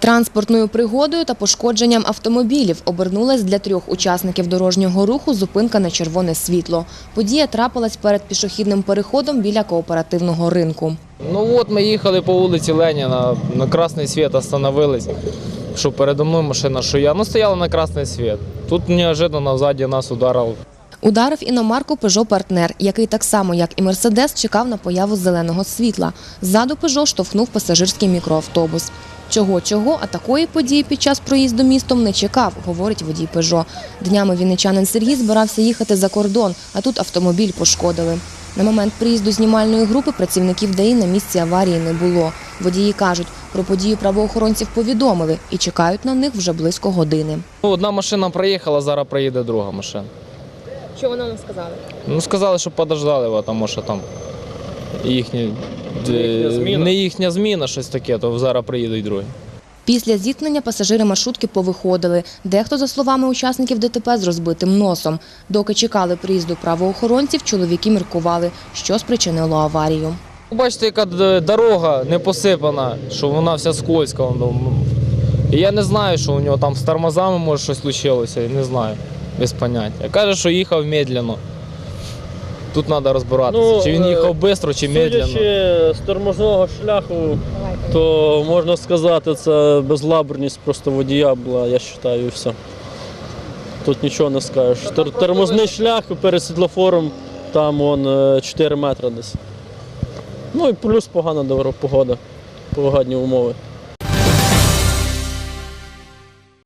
Транспортною пригодою та пошкодженням автомобілів обернулась для трьох учасників дорожнього руху зупинка на червоне світло. Подія трапилась перед пішохідним переходом біля кооперативного ринку. Ну от ми їхали по вулиці Леніна, на красний світ остановились. Що передо мною машина, що я. Ну стояла на красний світ. Тут неожиданно ззаді нас ударив. Ударив іномарку Peugeot Партнер, який так само, як і Мерседес, чекав на появу зеленого світла. Ззаду Peugeot штовхнув пасажирський мікроавтобус. Чого-чого, а такої події під час проїзду містом не чекав, говорить водій Peugeot. Днями вінничанин Сергій збирався їхати за кордон, а тут автомобіль пошкодили. На момент приїзду знімальної групи працівників ДАІ на місці аварії не було. Водії кажуть, про подію правоохоронців повідомили і чекають на них вже близько години. Ну, одна машина проїхала, зараз проїде друга машина. Що вони нам сказали? Ну сказали, що подождали, тому що там їхні, їхня зміна. не їхня зміна, щось таке, то зараз приїдуть другі. Після зіткнення пасажири маршрутки повиходили. Дехто, за словами учасників ДТП, з розбитим носом. Доки чекали приїзду правоохоронців, чоловіки міркували, що спричинило аварію. Бачите, яка дорога не посипана, що вона вся скользька. ну, І я не знаю, що у нього там з тормозами може щось случилося, не знаю, без поняття. Каже, що їхав медленно. Тут треба розбиратися, Ну, чи він е, їхав швидко, чи медленно. Судячи з тормозного шляху, то можна сказати, це безлаберність просто водія була, я вважаю, і все. Тут нічого не скажеш. Тор- Тормозний шлях перед світлофором, там вон е, 4 метри десь. Ну і плюс погана добра погода, погодні умови.